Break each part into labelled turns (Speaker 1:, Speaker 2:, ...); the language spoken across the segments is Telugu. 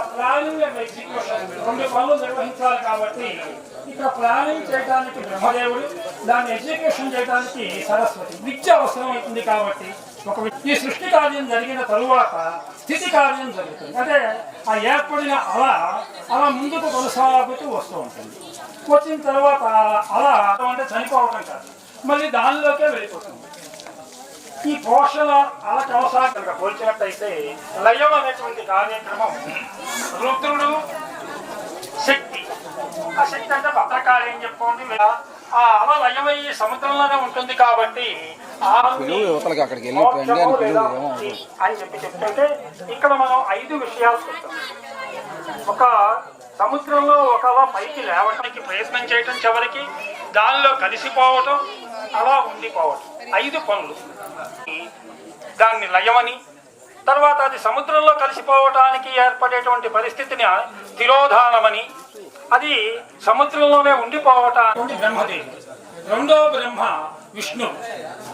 Speaker 1: ప్లానింగ్ అండ్ ఎగ్జిక్యూషన్ రెండు పనులు నిర్వహించాలి కాబట్టి ఇక్కడ ప్లానింగ్ చేయడానికి బ్రహ్మదేవుడు దాన్ని ఎగ్జిక్యూషన్ చేయడానికి సరస్వతి. విద్య అవసరమవుతుంది కాబట్టి ఒక ఈ సృష్టి కార్యం జరిగిన తరువాత స్థితి కార్యం జరుగుతుంది. అంటే ఆ ఏర్పడిన అల అలా ముందుకు కొనసాగుతూ వస్తూ ఉంటుంది. వచ్చిన తర్వాత అలా అంటే చనిపోవటం కాదు. మళ్ళీ దానిలోకే వెళ్ళిపోతుంది. ఈ పోషణ అలా కొనసాగ పోల్చినట్టయితే లయం అనేటువంటి కార్యక్రమం రుద్రుడు శక్తి. ఆ శక్తి అంటే భద్రకాళి అని చెప్పుకోండి ఆ అల లయమయ్యి సముద్రంలోనే ఉంటుంది కాబట్టి
Speaker 2: అక్కడికి అని
Speaker 1: చెప్పి చెప్తుంటే ఇక్కడ మనం ఐదు విషయాలు చూస్తాం ఒక సముద్రంలో ఒకలా పైకి లేవడానికి ప్రయత్నం చేయటం చివరికి దానిలో కలిసిపోవటం అలా ఉండిపోవటం ఐదు పనులు. దాన్ని లయమని తర్వాత అది సముద్రంలో కలిసిపోవటానికి ఏర్పడేటువంటి పరిస్థితిని తిరోధానమని అది సముద్రంలోనే ఉండిపోవటానికి బ్రహ్మదేవి రెండో బ్రహ్మ విష్ణువు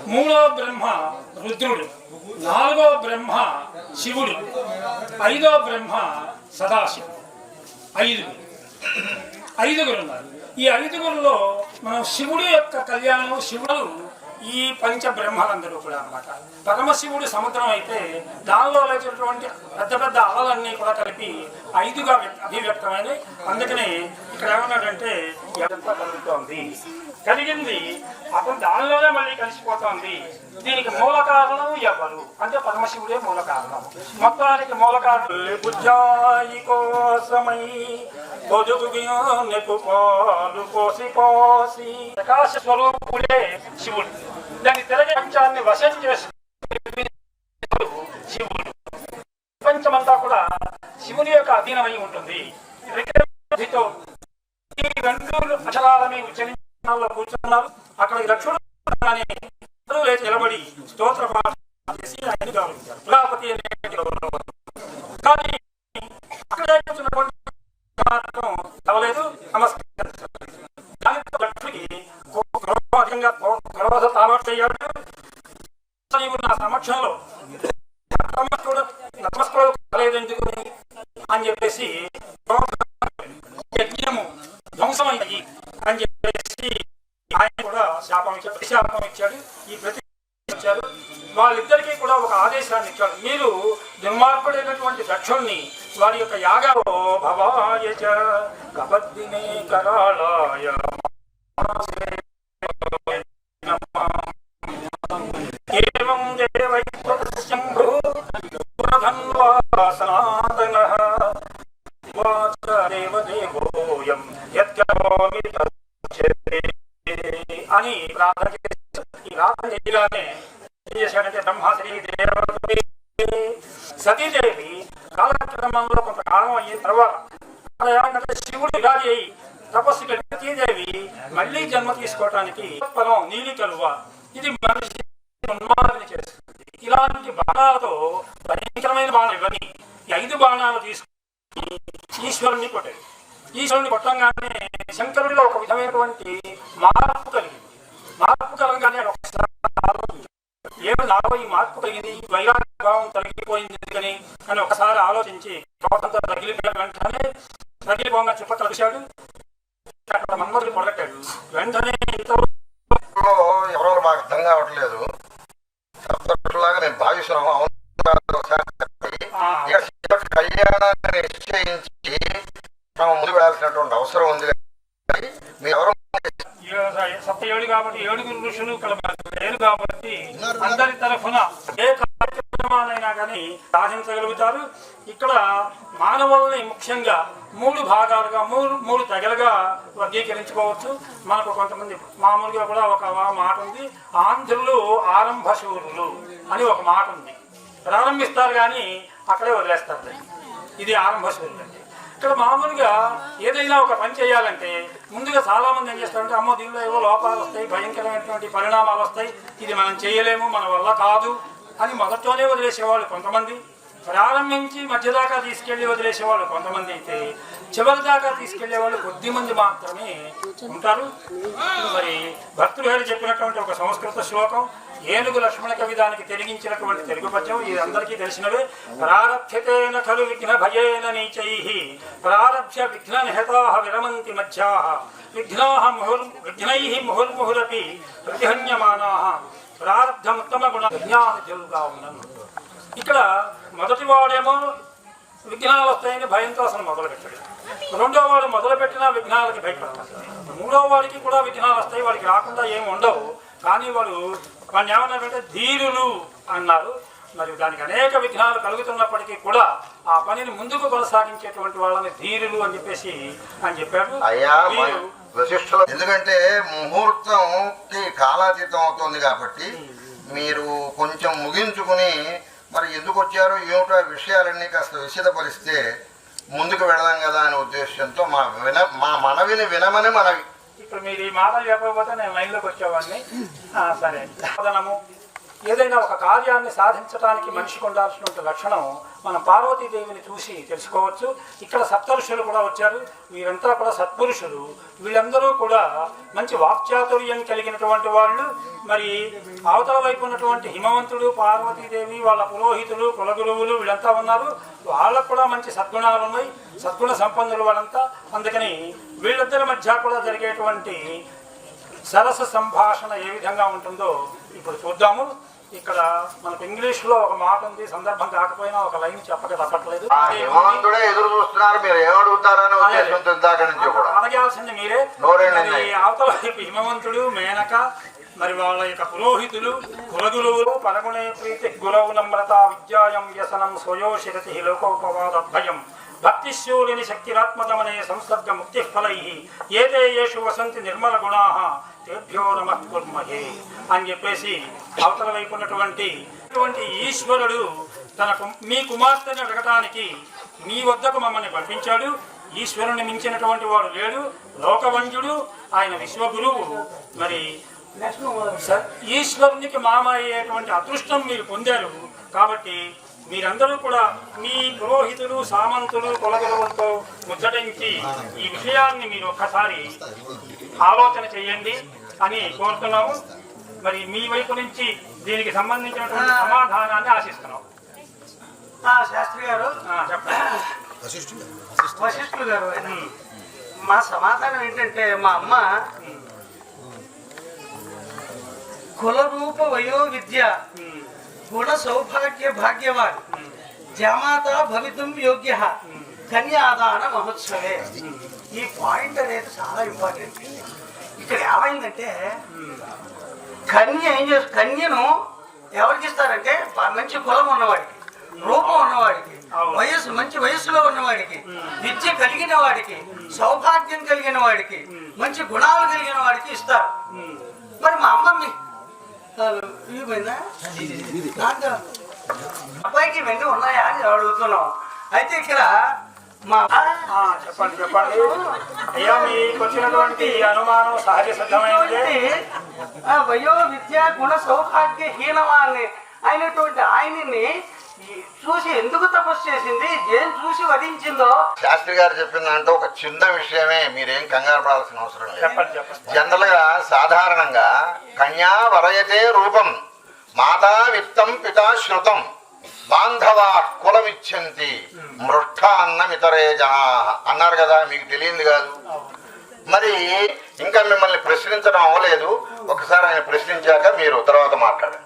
Speaker 1: మూడో బ్రహ్మ రుద్రుడు నాలుగో బ్రహ్మ శివుడు ఐదో బ్రహ్మ సదాశివుడు. ఐదుగురు ఐదుగురు ఉన్నారు. ఈ ఐదుగురులో మనం శివుడి యొక్క కళ్యాణం శివుడు ఈ పంచ బ్రహ్మలందరూ కూడా అన్నమాట. పరమశివుడు సముద్రం అయితే దానిలో లేచినటువంటి పెద్ద పెద్ద అలలన్నీ కూడా కలిపి ఐదుగా అభివ్యక్తమైనవి. అందుకనే ఇక్కడ ఏమన్నాడంటే ఇదంతా కలుగుతోంది. కలిగింది. అతను దానిలోనే మళ్ళీ కలిసిపోతోంది. దీనికి మూల కారణం ఎవరు? అంటే పరమశివుడే మూల కారణం. మొత్తానికి మూల కారణం. బుజ్జాయి కోసమై పొదుగు పాలు పోసి పోసి ప్రకాశ స్వరూపుడే శివుడు. దాని తిరగ పంచాన్ని వశం చేసి శివుడు. ప్రపంచమంతా కూడా శివుని యొక్క అధీనమై ఉంటుంది. విక్రమబుద్ధితో ఈ అక్షరాలని కూర్చున్నారు. అక్కడ లక్ష్మణుడు నిలబడి స్తోత్ర పాఠం చేసి ఆయన గౌరవించారు. ప్రజాపతి అనే కానీ అని చెప్పేసి యజ్ఞము ధ్వంసమైంది అని చెప్పేసి ఆయన కూడా శాపం ఇచ్చాడు ప్రతిశాపం ఇచ్చాడు ఈ ప్రతి ఇచ్చారు వాళ్ళిద్దరికీ కూడా ఒక ఆదేశాన్ని ఇచ్చాడు. మీరు దుర్మార్గుడైనటువంటి దక్షుణ్ణి వారి యొక్క యాగలో భవాయ కబద్దినే కరాళాయ. అని ప్రార్థన చేసి ప్రార్థన చేయగానే ఏం చేశాడంటే బ్రహ్మశ్రీ దేవదేవి సతీదేవి కాలక్రమంలో కొంత కాలం అయిన తర్వాత ఏమంటే శివుడు విరాజి అయి తపస్సుకి సతీదేవి మళ్ళీ జన్మ తీసుకోవటానికి ఫలం నీలి కలువ. ఇది మనిషి ఉన్మాదిని చేస్తుంది. ఇలాంటి బాణాలతో భయంకరమైన బాణాలు ఇవన్నీ ఐదు బాణాలు తీసుకుని ఈశ్వరుని కొట్టాడు ఈశ్వరుని కొట్టంగానే శంకరుడిలో ఒక విధమైనటువంటి మార్పు కలిగింది. మార్పు కలగగానే ఆయన ఒకసారి ఆలోచించాడు. ఏమి నాలో ఈ మార్పు కలిగింది? ఈ వైరాగ్య భావం తొలగిపోయింది ఎందుకని? అని ఒకసారి ఆలోచించి క్రోధంతో తగిలిపోయిన వెంటనే తగిలిపోగా చుప్ప కలిశాడు అక్కడ మన్మధుడు పొడగట్టాడు వెంటనే
Speaker 3: ఎవరో మాకు అర్థం కావట్లేదు. లాగా నేను భావిస్తున్నాను. అవును. కళ్యాణాన్ని నిశ్చయించి మనం ముందు వెళ్ళాల్సినటువంటి అవసరం ఉంది కానీ మీరు ఎవరు
Speaker 1: ఏ- సప్త ఏడు కాబట్టి ఏడుగురు ఋషులు కలపాలి లేరు కాబట్టి అందరి తరఫున ఏ కార్యక్రమాలైనా కానీ సాధించగలుగుతారు. ఇక్కడ మానవుల్ని ముఖ్యంగా మూడు భాగాలుగా మూడు మూడు తెగలుగా వర్గీకరించుకోవచ్చు. మనకు కొంతమంది మామూలుగా కూడా ఒక మాట ఉంది. ఆంధ్రులు ఆరంభ శూరులు అని ఒక మాట ఉంది. ప్రారంభిస్తారు కానీ అక్కడే వదిలేస్తారు. ఇది ఆరంభ శూరులు అండి ఇక్కడ మామూలుగా ఏదైనా ఒక పని చేయాలంటే ముందుగా చాలా మంది ఏం చేస్తారంటే అమ్మో దీనిలో ఏవో లోపాలు వస్తాయి భయంకరమైనటువంటి పరిణామాలు వస్తాయి ఇది మనం చేయలేము మన వల్ల కాదు అని మొదట్లోనే వదిలేసేవాళ్ళు కొంతమంది. ప్రారంభించి మధ్యదాకా తీసుకెళ్ళి వదిలేసే వాళ్ళు కొంతమంది అయితే చివరి దాకా తీసుకెళ్ళే వాళ్ళు కొద్ది మంది మాత్రమే ఉంటారు. మరి భక్తులు గారు చెప్పినటువంటి ఒక సంస్కృత శ్లోకం ఏనుగు లక్ష్మణ కవిదానికి తెలిగించినటువంటి తెలుగు పద్యం ఇది అందరికీ తెలిసినవే ప్రారభ్యతేన ఖలు విఘ్న భయేన నీచై ప్రారభ్య విఘ్న నిహతా విరమంతి మధ్యా విఘ్నా ముహుర్ విఘ్నై ముహుర్ముహురపి ప్రతిహన్యమానా. ప్రారబ్ధముత్తమ గుణ విజ్ఞాన తెలుగుగా ఉన్నను ఇక్కడ మొదటి వాడేమో విఘ్నాలు వస్తాయని భయంతో అసలు మొదలు పెట్టాడు రెండో వాడు మొదలు పెట్టిన విఘ్నాలకి భయపడతాడు. మూడో వాడికి కూడా విఘ్నాలు వస్తాయి వాడికి రాకుండా ఏమి ఉండవు. కానీ వాడు వాడిని ఏమన్నారంటే ధీరులు అన్నారు మరి దానికి అనేక విఘ్నాలు కలుగుతున్నప్పటికీ కూడా ఆ పనిని ముందుకు కొనసాగించేటువంటి వాళ్ళని ధీరులు అని చెప్పేసి అని చెప్పాడు.
Speaker 3: వశిష్ఠులు ఎందుకంటే ముహూర్తంకి కాలాతీతం అవుతుంది కాబట్టి మీరు కొంచెం ముగించుకుని మరి ఎందుకు వచ్చారో? ఏమిటో విషయాలన్నీ కాస్త విషదపరిస్తే ముందుకు వెళదాం కదా అనే ఉద్దేశంతో మా విన మా మనవిని వినమని మనవి.
Speaker 1: ఇప్పుడు మీరు ఈ మాట చెప్పకపోతే నేను లైన్లోకి వచ్చేవాడిని. సరే. ఏదైనా ఒక కార్యాన్ని సాధించడానికి మనిషికి ఉండాల్సినటువంటి లక్షణం మనం పార్వతీదేవిని చూసి తెలుసుకోవచ్చు. ఇక్కడ సప్తరుషులు కూడా వచ్చారు. వీరంతా కూడా సత్పురుషులు. వీళ్ళందరూ కూడా మంచి వాక్చాతుర్యం కలిగినటువంటి వాళ్ళు. మరి అవతల వైపు ఉన్నటువంటి హిమవంతుడు పార్వతీదేవి వాళ్ళ పురోహితులు కులగురువులు వీళ్ళంతా ఉన్నారు. వాళ్ళకు కూడా మంచి సద్గుణాలు ఉన్నాయి. సద్గుణ సంపన్నులు వాళ్ళంతా. అందుకని వీళ్ళిద్దరి మధ్య కూడా జరిగేటువంటి సరస సంభాషణ ఏ విధంగా ఉంటుందో ఇప్పుడు చూద్దాము. ఇక్కడ మనకు ఇంగ్లీష్లో ఒక మాట ఉంది సందర్భం కాకపోయినా ఒక లైన్ చెప్పక తప్పట్లేదు.
Speaker 3: ఎదురు చూస్తున్నారు మీరు ఏమడుగుతారనే ఉద్దేశంతో ఇందాక నుంచి కూడా.
Speaker 1: అడగాల్సింది మీరే. అవతల హిమవంతుడు మేనక మరి వాళ్ళ యొక్క పురోహితులు కులగురువులు పరగుణే ప్రీతి గురవు నమ్రత విద్యాయం వ్యసనం స్వయోషిరతి లోకోపవాద భయం భక్తిశూలిని శక్తిరాత్మదమనే సంసర్గ ముక్తి ఫలై ఏతే యేషు వసంతి నిర్మల గుణా. తేభ్యో నమ కుర్మహే అని చెప్పేసి అవతల వైపు ఉన్నటువంటి అటువంటి ఈశ్వరుడు తన మీ కుమార్తెని అడగటానికి మీ వద్దకు మమ్మల్ని పంపించాడు. ఈశ్వరుని మించినటువంటి వాడు లేడు. లోకవంజుడు. ఆయన విశ్వగురువు. మరి ఈశ్వరునికి మామ అయ్యేటువంటి అదృష్టం మీరు పొందారు. కాబట్టి మీరందరూ కూడా మీ పురోహితులు సామంతులు కులగురువులతో ముచ్చటించి ఈ విషయాన్ని మీరు ఒక్కసారి ఆలోచన చేయండి అని కోరుతున్నాము. మరి మీ వైపు నుంచి దీనికి సంబంధించినటువంటి సమాధానాన్ని ఆశిస్తున్నాం
Speaker 2: శాస్త్రి గారు. వశిష్ఠులు గారు మా సమాధానం ఏంటంటే మా అమ్మ కుల రూప వయో విద్య గుణ సౌభాగ్య భాగ్యవాన్ జామాత భవితం యోగ్య కన్యాదాన మహోత్సవే ఈ పాయింట్ అనేది చాలా ఇంపార్టెంట్ ఇక్కడ ఏమైందంటే కన్య ఏం చేస్తారు కన్యను ఎవరికి ఇస్తారంటే మంచి కులం ఉన్నవాడికి రూపం ఉన్నవాడికి. వయస్సు మంచి వయస్సులో ఉన్నవాడికి విద్య కలిగిన వాడికి సౌభాగ్యం కలిగిన వాడికి మంచి గుణాలు కలిగిన వాడికి ఇస్తారు. మరి మా అమ్మమ్మి అబ్బాయికి ఇవన్నీ ఉన్నాయా అని అడుగుతున్నాం. అయితే ఇక్కడ మా
Speaker 1: ఆ, చెప్పండి చెప్పండి. అయ్యా మీకు వచ్చినటువంటి అనుమానం సహజ సిద్ధమైనదే.
Speaker 2: వయో విద్య గుణ సౌభాగ్య హీనవాన్ని అయినటువంటి ఆయన్ని చూసి ఎందుకు తపస్సు చేసింది? ఏం చూసి వధించిందో?
Speaker 3: శాస్త్రి గారు చెప్పిన దాంట్లో ఒక చిన్న విషయమే మీరేం కంగారు పడాల్సిన అవసరం లేదు.
Speaker 1: చెప్పండి చెప్పండి.
Speaker 3: జనరల్గా సాధారణంగా కన్యా వరయతే రూపం. మాతా విత్తం పితా శృతం. బాంధవా కులమిచ్చంతి మృష్ట అన్నమితరే జనా. అన్నారు కదా మీకు తెలియంది కాదు. మరి ఇంకా మిమ్మల్ని ప్రశ్నించడం అవ్వలేదు. ఒకసారి ఆయన ప్రశ్నించాక మీరు తర్వాత మాట్లాడారు